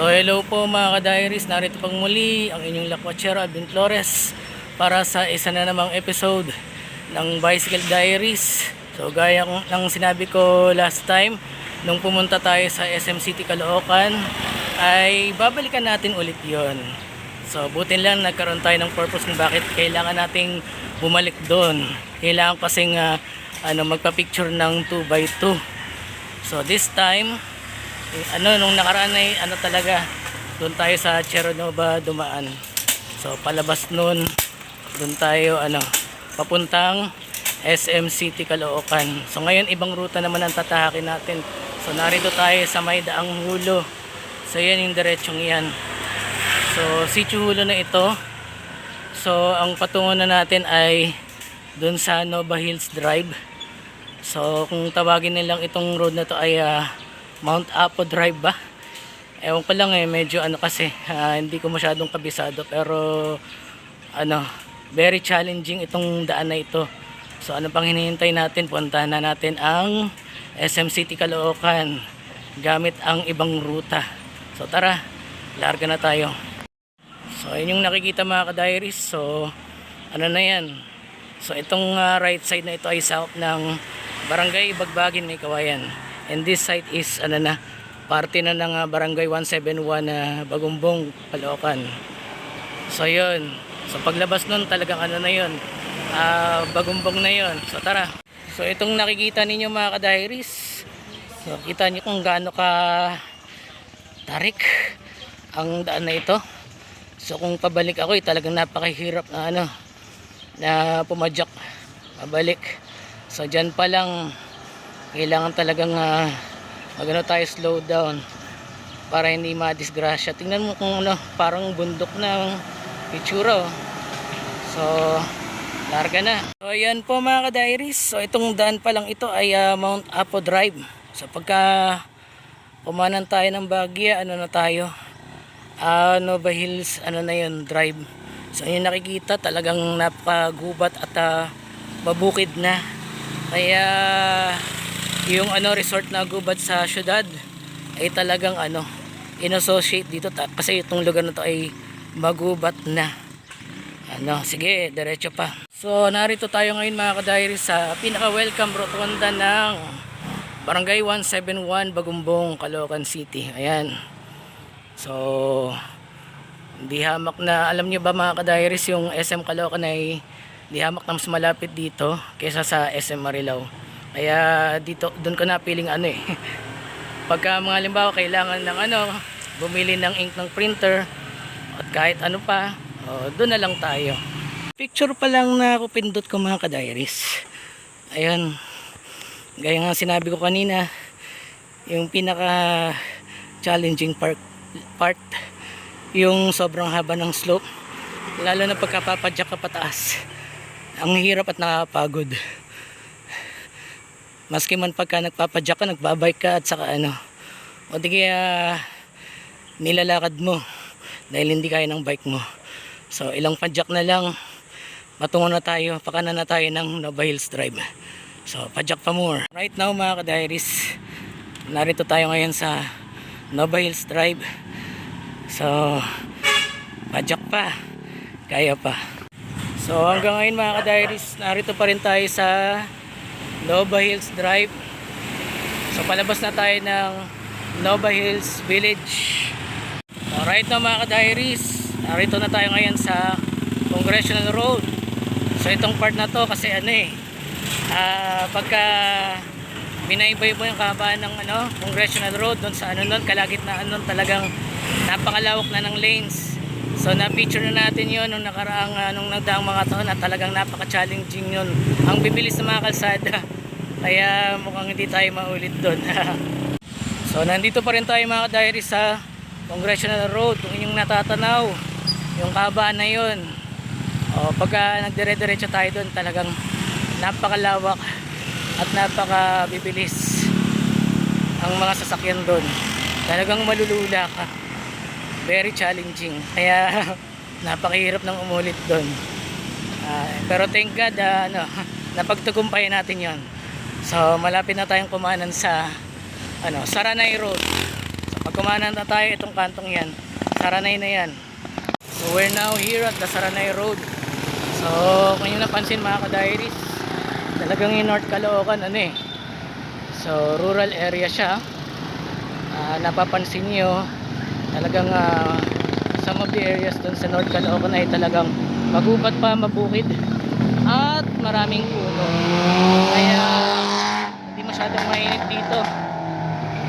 So hello po mga ka-diaries, narito pang muli ang inyong lakwachero Alvin Flores para sa isa na namang episode ng Bicycle Diaries. So gaya ng sinabi ko last time, nung pumunta tayo sa SM City Caloocan, ay babalikan natin ulit yon. So buti lang nagkaroon tayo ng purpose kung bakit kailangan nating bumalik doon. Kailangan kasing ah, ano, magpa-picture ng 2x2. So this time, ano nung nakaraan ay ano talaga doon tayo sa Cheronova dumaan. So palabas noon doon tayo ano papuntang SM City Caloocan. So ngayon ibang ruta naman ang tatahakin natin. So narito tayo sa may daang hulo. So yan yung diretsong yan. So Sitio Hulo na ito. So ang patungo na natin ay doon sa Nova Hills Drive. So kung tawagin nilang itong road na to ay ah, Mount Apo Drive ba? Ewan ko lang eh, medyo ano kasi, ah, hindi ko masyadong kabisado pero ano, very challenging itong daan na ito. So ano pang hinihintay natin? Puntahan na natin ang SM City Caloocan gamit ang ibang ruta. So tara, larga na tayo. So ayun yung nakikita mga ka-diaries. So ano na yan? So itong ah, right side na ito ay south ng Barangay Bagbagin May Kawayan. And this site is ano na parte na ng ah, Barangay 171 na Bagumbong, Caloocan. So yun. So paglabas nun talagang ano na yun. ah, bagumbong na yun. So tara. So itong nakikita ninyo mga ka-diaries. So kita nyo kung gaano ka tarik ang daan na ito. So kung pabalik ako eh, talagang napakahirap na ano na pumadyak pabalik. So dyan pa lang kailangan talagang uh, magano tayo slow down para hindi madisgrasya. Tingnan mo kung ano, parang bundok ng itsura. oh. So larga na. So ayan po mga ka-diaries. So itong daan pa lang ito ay ah, Mount Apo Drive. So pagka pumanan tayo ng Bagya, ano na tayo? Ah, Nova Hills, ano na yun, drive. So yung nakikita talagang napakagubat at ah, mabukid na. Kaya yung ano resort na gubat sa syudad ay talagang ano inassociate dito ta- kasi itong lugar na to ay magubat na. Ano, sige, diretso pa. So, narito tayo ngayon mga ka-diary sa pinaka-welcome rotonda ng Barangay 171 Bagumbong, Caloocan City. Ayan. So, hindi hamak na, alam nyo ba mga ka-diaries, yung SM Caloocan ay hindi hamak na mas malapit dito kaysa sa SM Marilao. Kaya dito, doon ko napiling ano eh. Pagka mga halimbawa kailangan ng ano, bumili ng ink ng printer at kahit ano pa, oh, doon na lang tayo. Picture pa lang na ako pindot ko mga ka-diaries. Ayun. Gaya nga sinabi ko kanina, yung pinaka challenging part, part yung sobrang haba ng slope lalo na pagkapapadyak ka pataas ang hirap at nakakapagod maski man pagka nagpapadyak ka nagbabike ka at saka ano. O di kaya nilalakad mo dahil hindi kaya ng bike mo. So ilang padyak na lang matungo na tayo pakanan na tayo ng Nova Hills Drive. So padyak pa more. Right now mga ka-diaries narito tayo ngayon sa Nova Hills Drive. So padyak pa kaya pa. So hanggang ngayon mga ka-diaries narito pa rin tayo sa Nova Hills Drive so palabas na tayo ng Nova Hills Village Alright na mga ka-diaries, narito na tayo ngayon sa Congressional Road. So itong part na to kasi ano eh, ah, pagka binaybay mo yung kahabaan ng ano, Congressional Road doon sa ano nun, kalagitnaan nun talagang napakalawak na ng lanes. So na-picture na natin yon nung nakaraang ah, nung nagdaang mga taon at talagang napaka-challenging yun. Ang bibilis ng mga kalsada. Kaya mukhang hindi tayo maulit doon. So nandito pa rin tayo mga diary sa Congressional Road. Kung inyong natatanaw, yung kabaan na yun. O, pagka nagdire-diretso tayo doon, talagang napakalawak at napakabibilis ang mga sasakyan doon. Talagang malulula ka. Very challenging. Kaya napakahirap ng umulit doon. Ah, pero thank God, ah, ano, napagtagumpayan natin yon. So malapit na tayong kumanan sa ano, Saranay Road. So Pag kumanan na tayo, itong kantong yan. Saranay na yan. So we're now here at the Saranay Road. So kung yung napansin mga ka-diaries, talagang yung North Caloocan ano eh. So rural area siya. Ah, napapansin nyo, talagang ah, some of the areas dun sa North Caloocan ay talagang magubat pa, mabukid at maraming puno. Kaya hindi masyadong mainit dito.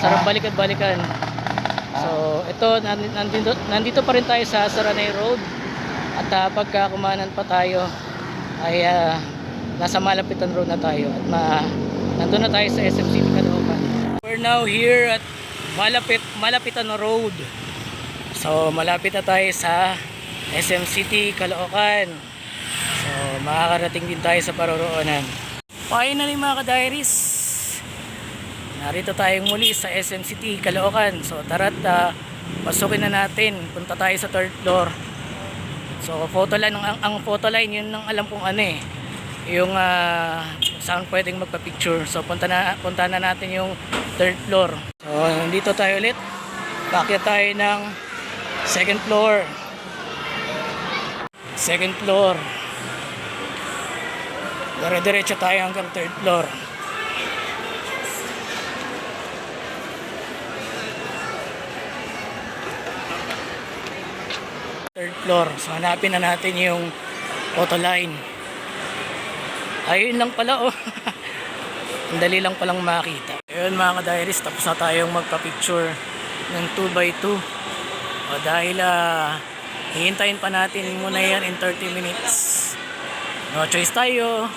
Sarap balikan-balikan. So, ito, nandito, nandito, pa rin tayo sa Saranay Road. At uh, pagka kumanan pa tayo, ay ah, nasa Malapitan Road na tayo. At ma, nandun na tayo sa SM City Caloocan. We're now here at Malapit, Malapitan Road. So, malapit na tayo sa SM City Caloocan. So, makakarating din tayo sa paroroonan. Finally mga ka-diaries, narito tayong muli sa SM City, Caloocan. So, tara't uh, pasukin na natin. Punta tayo sa third floor. So, photo line, ang, ang photo line, yun ang alam kong ano eh. Yung uh, saan pwedeng magpa-picture. So, punta na, punta na natin yung third floor. So, nandito tayo ulit. Bakit tayo ng second floor. Second floor. Dire-diretso tayo hanggang third floor. Third floor. So hanapin na natin yung photo line. Ayun lang pala oh. Ang dali lang palang makita. Ayun mga ka-diaries, tapos na tayong magpa-picture ng 2x2. O dahil ah, hihintayin pa natin muna yan in 30 minutes. No choice tayo.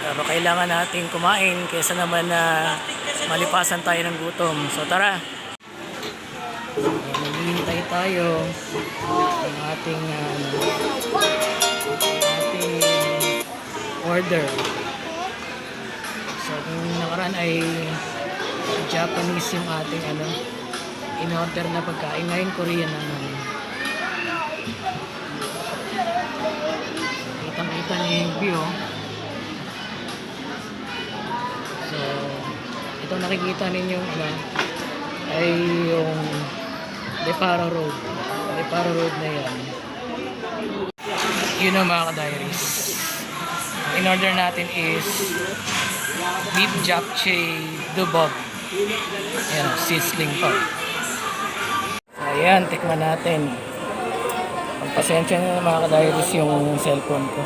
Pero kailangan natin kumain kaysa naman na malipasan tayo ng gutom. So tara. So, Maghihintay tayo ng ating ano, ating order. So kung nakaraan ay Japanese yung ating ano in-order na pagkain. Ngayon Korean naman. Kitang-kita niyo yung view. So, itong nakikita ninyong ano, ay yung Depara Road. Depara Road na yan. Yun ang mga ka-diaries. In order natin is beef japchae dubog. Ayan, sizzling pa. Ayan, tikman natin. Pagpasensya na mga ka-diaries yung cellphone ko.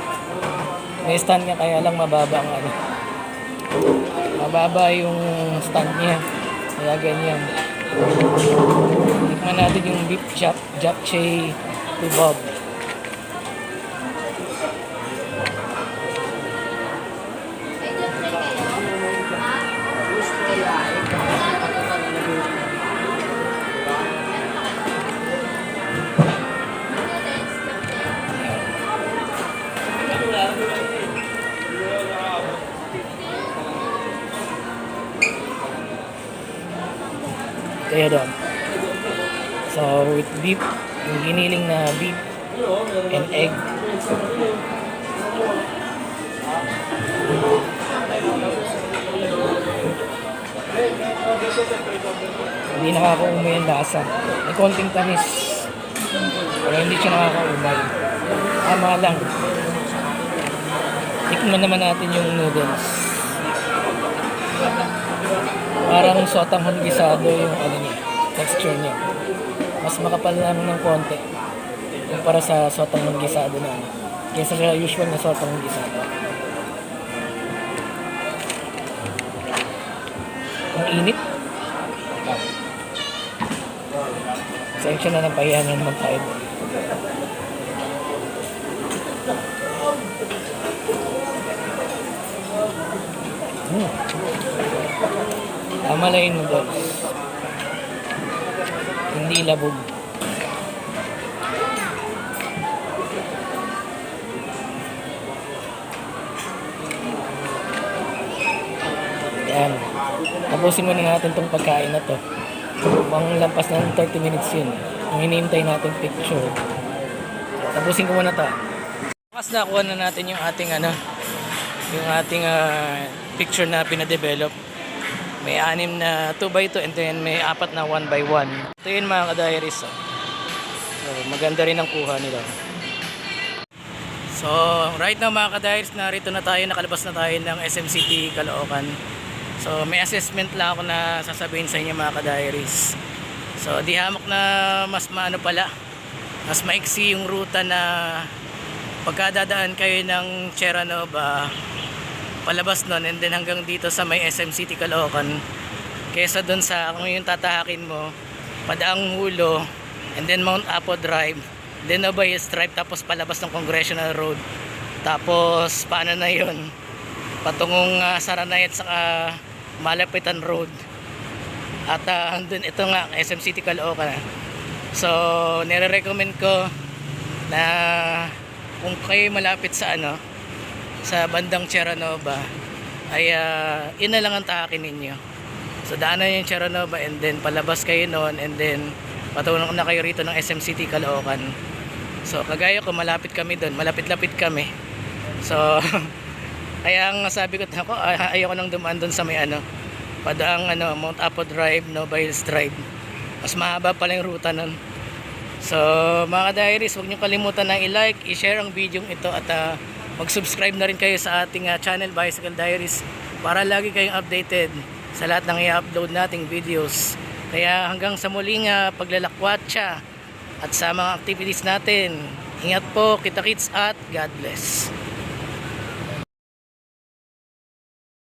May stand niya kaya lang mababa ang ano. Mababa yung stand niya. Kaya ganyan. Tikman natin yung beef jap japchae kebab. Kaya doon. So, with beef, yung giniling na beef and egg. Hindi nakakaumay ang lasa. May konting tamis. Pero hindi siya nakakaumay. Tama lang. Tikman naman natin yung noodles. Parang sotang hanggisado yung ano niya, texture niya. Mas makapal lang ng konti kumpara sa sotang hanggisado na ano. Kaysa sa usual na sotang hanggisado. Ang init. Sensya na ng pahiyanan naman tayo. Hmm. Lang yung noodles. Hindi labog. Yan. Tapusin muna natin tong pagkain na to. Pang lampas ng 30 minutes yun. Ang hinihintay natin picture. Tapusin ko muna to. Mas nakuha na natin yung ating ano, yung ating ah, picture na pinadevelop. May anim na 2x2 and then may apat na 1x1. Ito yun mga ka-diaries. Oh. So, maganda rin ang kuha nila. So, right now mga ka-diaries, narito na tayo, nakalabas na tayo ng SM City, Caloocan. So, may assessment lang ako na sasabihin sa inyo mga ka-diaries. So, di hamok na mas maano pala, mas maiksi yung ruta na pagkadadaan kayo ng Sierra Nova, palabas nun and then hanggang dito sa may SM City Caloocan. Kesa dun sa kung yung tatahakin mo padaang hulo and then Mount Apo Drive then Obayes Drive tapos palabas ng Congressional Road. Tapos paano na yun? Patungong uh, Saranay at saka Malapitan Road. At uh, dun, ito nga SM City Caloocan. So nire-recommend ko na kung kayo malapit sa ano sa bandang Sierra Nova ay uh, yun na lang ang tahakin ninyo. So daanan yung Sierra Nova and then palabas kayo noon and then patulong na kayo rito ng SM City Caloocan. So kagaya ko malapit kami doon malapit-lapit kami. So kaya ang sabi ko ako ay- ayoko nang dumaan doon sa may ano padaang ano Mount Apo Drive Nova Hills Drive. Mas mahaba pala yung ruta nun. So, mga diaries, huwag niyo kalimutan na i-like, i-share ang video ito at ah, mag-subscribe na rin kayo sa ating ah, channel Bicycle Diaries para lagi kayong updated sa lahat ng i-upload nating videos. Kaya hanggang sa muling uh, paglalakwatsa at sa mga activities natin, ingat po, kita kits at God bless.